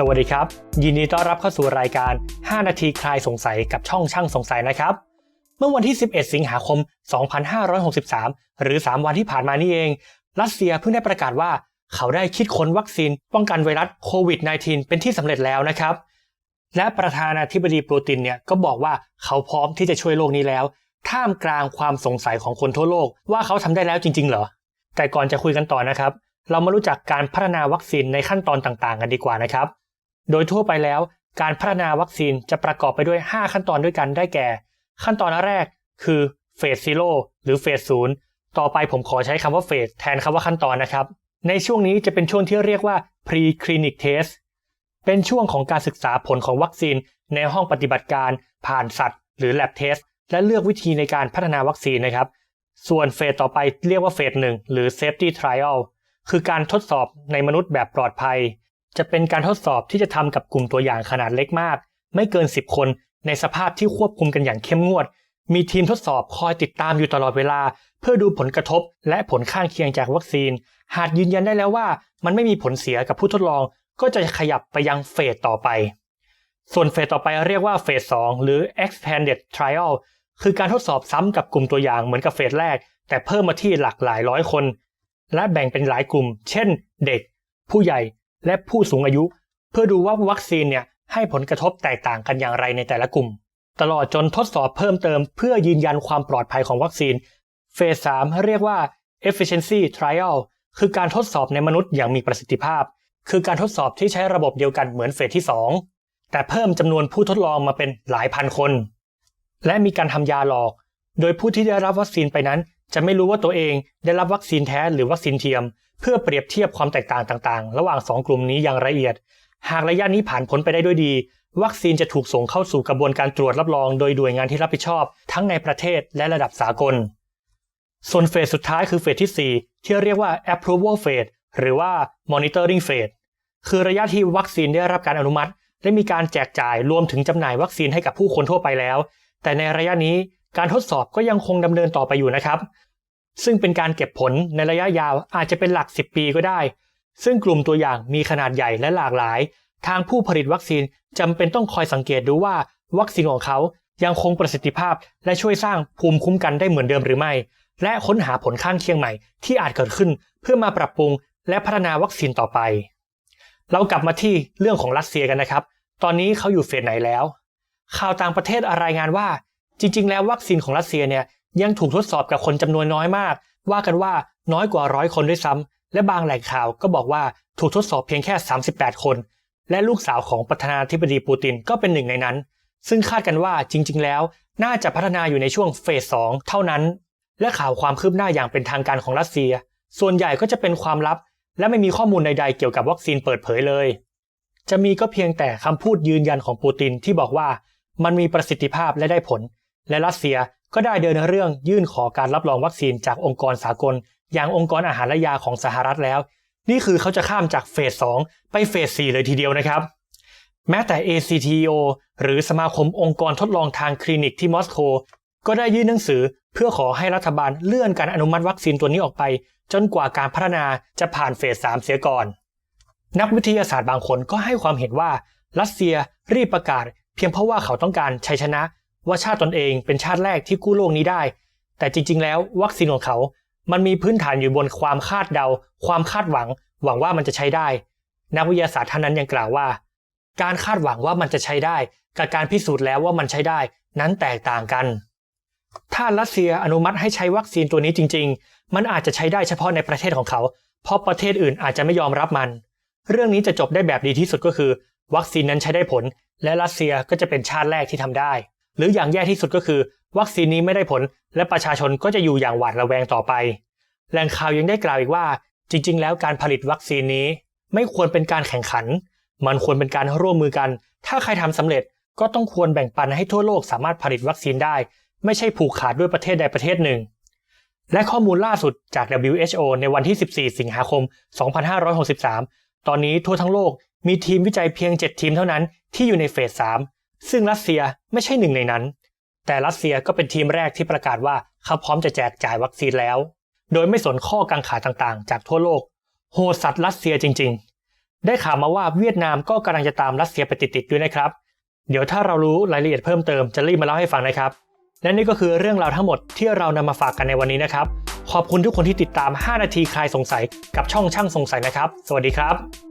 สวัสดีครับ ยินดีต้อนรับเข้าสู่รายการ 5 นาทีคลายสงสัยกับช่องช่างสงสัยนะครับ เมื่อวันที่ 11 สิงหาคม 2563 หรือ 3 วันที่ผ่านมานี่เอง รัสเซียเพิ่งได้ประกาศว่า เขาได้คิดค้นวัคซีน ป้องกันไวรัสโควิด -19 เป็นที่สำเร็จแล้วนะครับ และประธานาธิบดีปูตินเนี่ยก็บอกว่าเขาพร้อมที่จะช่วยโลกนี้แล้ว ท่ามกลางความสงสัยของคนทั่วโลก ว่าเขาทำได้แล้วจริง ๆ เหรอ แต่ก่อนจะคุยกันต่อนะครับเรามารู้จักการพัฒนาวัคซีนในขั้นตอนต่างๆ กันดีกว่านะครับ โดยทั่วไปแล้วการพัฒนาวัคซีนจะประกอบไปด้วย 5 ขั้นตอนด้วยกันได้แก่ ขั้นตอนแรกคือเฟสซีโร่หรือเฟสศูนย์ต่อไปผมขอใช้คำว่าเฟสแทนคำว่าขั้นตอนนะครับ ในช่วงนี้จะเป็นช่วงที่เรียกว่า pre-clinic test เป็นช่วงของการศึกษาผลของวัคซีนในห้องปฏิบัติการผ่านสัตว์ หรือ lab test และเลือกวิธีในการพัฒนาวัคซีนนะครับ ส่วนเฟสต่อไปเรียกว่าเฟสหนึ่งหรือ safety trial คือการทดสอบในมนุษย์แบบปลอดภัย จะเป็นการทดสอบที่จะทำกับกลุ่มตัวอย่างขนาดเล็กมาก ไม่เกิน 10 คนในสภาพที่ควบคุมกันอย่างเข้มงวด มีทีมทดสอบคอยติดตามอยู่ตลอดเวลา เพื่อดูผลกระทบและผลข้างเคียงจากวัคซีน หากยืนยันได้แล้วว่า มันไม่มีผลเสียกับผู้ทดลอง ก็จะขยับไปยังเฟสต่อไป ส่วนเฟสต่อไปเรียกว่าเฟส2หรือ expanded trial คือการทดสอบซ้ำกับกลุ่มตัวอย่างเหมือนกับเฟสแรก แต่เพิ่มมาที่หลากหลายร้อยคน และแบ่งเป็นหลายกลุ่ม เช่น เด็ก ผู้ใหญ่ และผู้สูงอายุ เพื่อดูว่าวัคซีนเนี่ยให้ผลกระทบแตกต่างกันอย่างไรในแต่ละกลุ่ม ตลอดจนทดสอบเพิ่มเติม เพื่อยืนยันความปลอดภัยของวัคซีน เฟส3เรียกว่า efficiency trial คือการทดสอบในมนุษย์อย่างมีประสิทธิภาพ คือการทดสอบที่ใช้ระบบเดียวกันเหมือนเฟสที่ 2 แต่เพิ่มจำนวนผู้ทดลองมาเป็นหลายพันคน และมีการทำยาหลอก โดยผู้ที่ได้รับวัคซีนไปนั้น จะไม่รู้ว่าตัวเองได้รับวัคซีนแท้หรือวัคซีนเทียม เพื่อเปรียบเทียบความแตกต่างต่างๆ ระหว่าง 2 กลุ่มนี้อย่างละเอียด หากระยะนี้ผ่านพ้นไปได้ด้วยดี วัคซีนจะถูกส่งเข้าสู่กระบวนการตรวจรับรอง โดยหน่วยงานที่รับผิดชอบ ทั้งในประเทศและระดับสากล ส่วนเฟสสุดท้ายคือเฟสที่ 4 ที่เรียกว่า approval phase หรือว่า monitoring phase คือระยะที่วัคซีนได้รับการอนุมัติ และมีการแจกจ่ายรวมถึงจำหน่ายวัคซีนให้กับผู้คนทั่วไปแล้ว แต่ในระยะนี้ การทดสอบก็ยังคงดำเนินต่อไปอยู่นะครับ ซึ่งเป็นการเก็บผลในระยะยาวอาจจะเป็นหลัก 10 ปีก็ได้ ซึ่งกลุ่มตัวอย่างมีขนาดใหญ่และหลากหลาย ทางผู้ผลิตวัคซีนจำเป็นต้องคอยสังเกตดูว่าวัคซีนของเขายังคงประสิทธิภาพ และช่วยสร้างภูมิคุ้มกันได้เหมือนเดิมหรือไม่ และค้นหาผลข้างเคียงใหม่ที่อาจเกิดขึ้น เพื่อมาปรับปรุงและพัฒนาวัคซีนต่อไป เรากลับมาที่เรื่องของรัสเซียกันนะครับ ตอนนี้เขาอยู่เฟสไหนแล้ว ข่าวต่างประเทศรายงานว่า จริง ๆ แล้ววัคซีนของรัสเซียเนี่ยยังถูกทดสอบกับคนจำนวนน้อยมาก ว่ากันว่าน้อยกว่าร้อยคนด้วยซ้ำและบางแหล่งข่าวก็บอกว่าถูกทดสอบเพียงแค่ 38 คน และลูกสาวของประธานาธิบดีปูตินก็เป็นหนึ่งในนั้น ซึ่งคาดกันว่าจริง ๆ แล้วน่าจะพัฒนาอยู่ในช่วงเฟส 2 เท่านั้น และข่าวความคืบหน้าอย่างเป็นทางการของรัสเซีย ส่วนใหญ่ก็จะเป็นความลับ และไม่มีข้อมูลใดๆเกี่ยวกับวัคซีนเปิดเผยเลย จะมีก็เพียงแต่คำพูดยืนยันของปูตินที่บอกว่ามันมีประสิทธิภาพและได้ผล และรัสเซียก็ได้เดินเรื่องยื่นขอการรับรองวัคซีนจากองค์กรสากล อย่างองค์กรอาหารและยาของสหรัฐแล้ว นี่คือเขาจะข้ามจากเฟส 2 ไปเฟส 4 เลยทีเดียวนะครับ แม้แต่ ACTO หรือสมาคมองค์กรทดลองทางคลินิกที่มอสโกก็ได้ยื่นหนังสือเพื่อขอให้รัฐบาลเลื่อนการอนุมัติวัคซีนตัวนี้ออกไป จนกว่าการพัฒนาจะผ่านเฟส 3 เสียก่อน นักวิทยาศาสตร์บางคนก็ให้ความเห็นว่ารัสเซียรีบประกาศ เพียงเพราะว่าเขาต้องการชัยชนะ ว่าชาติตนเองเป็นชาติแรกที่กู้โลกนี้ได้ แต่จริง ๆ แล้ววัคซีนของเขา มันมีพื้นฐานอยู่บนความคาดเดา ความคาดหวัง หวังว่ามันจะใช้ได้ นักวิทยาศาสตร์ท่านนั้นยังกล่าวว่า การคาดหวังว่ามันจะใช้ได้ กับการพิสูจน์แล้วว่ามันใช้ได้ นั้นแตกต่างกัน ถ้ารัสเซียอนุมัติให้ใช้วัคซีนตัวนี้จริง ๆ มันอาจจะใช้ได้เฉพาะในประเทศของเขา เพราะประเทศอื่นอาจจะไม่ยอมรับมัน เรื่องนี้จะจบได้แบบดีที่สุดก็คือ วัคซีนนั้นใช้ได้ผล และรัสเซียก็จะเป็นชาติแรกที่ทำได้ หรืออย่างแย่ที่สุดก็คือ วัคซีนนี้ไม่ได้ผล และประชาชนก็จะอยู่อย่างหวาดระแวงต่อไป แหล่งข่าวยังได้กล่าวอีกว่า จริง ๆ แล้วการผลิตวัคซีนนี้ ไม่ควรเป็นการแข่งขัน มันควรเป็นการร่วมมือกัน ถ้าใครทำสำเร็จก็ต้องควรแบ่งปันให้ทั่วโลกสามารถผลิตวัคซีนได้ ไม่ใช่ผูกขาดด้วยประเทศใดประเทศหนึ่ง และข้อมูลล่าสุดจาก WHO ในวันที่ 14 สิงหาคม 2563 ตอนนี้ทั่วทั้งโลกมีทีมวิจัยเพียง 7 ทีมเท่านั้นที่อยู่ในเฟส 3 ซึ่งรัสเซียไม่ใช่หนึ่งในนั้น แต่รัสเซียก็เป็นทีมแรกที่ประกาศว่าเขาพร้อมจะแจกจ่ายวัคซีนแล้ว โดยไม่สนข้อกังขาต่างๆ จากทั่วโลก โหดสัตว์รัสเซียจริง ๆ ได้ข่าวมาว่าเวียดนามก็กำลังจะตามรัสเซียไปติดๆด้วยนะครับ เดี๋ยวถ้าเรารู้รายละเอียดเพิ่มเติมจะรีบมาเล่าให้ฟังนะครับ และนี่ก็คือเรื่องราวทั้งหมดที่เรานำมาฝากกันในวันนี้นะครับ ขอบคุณทุกคนที่ติดตาม 5 นาทีคลายสงสัยกับช่องช่างสงสัยนะครับ สวัสดีครับ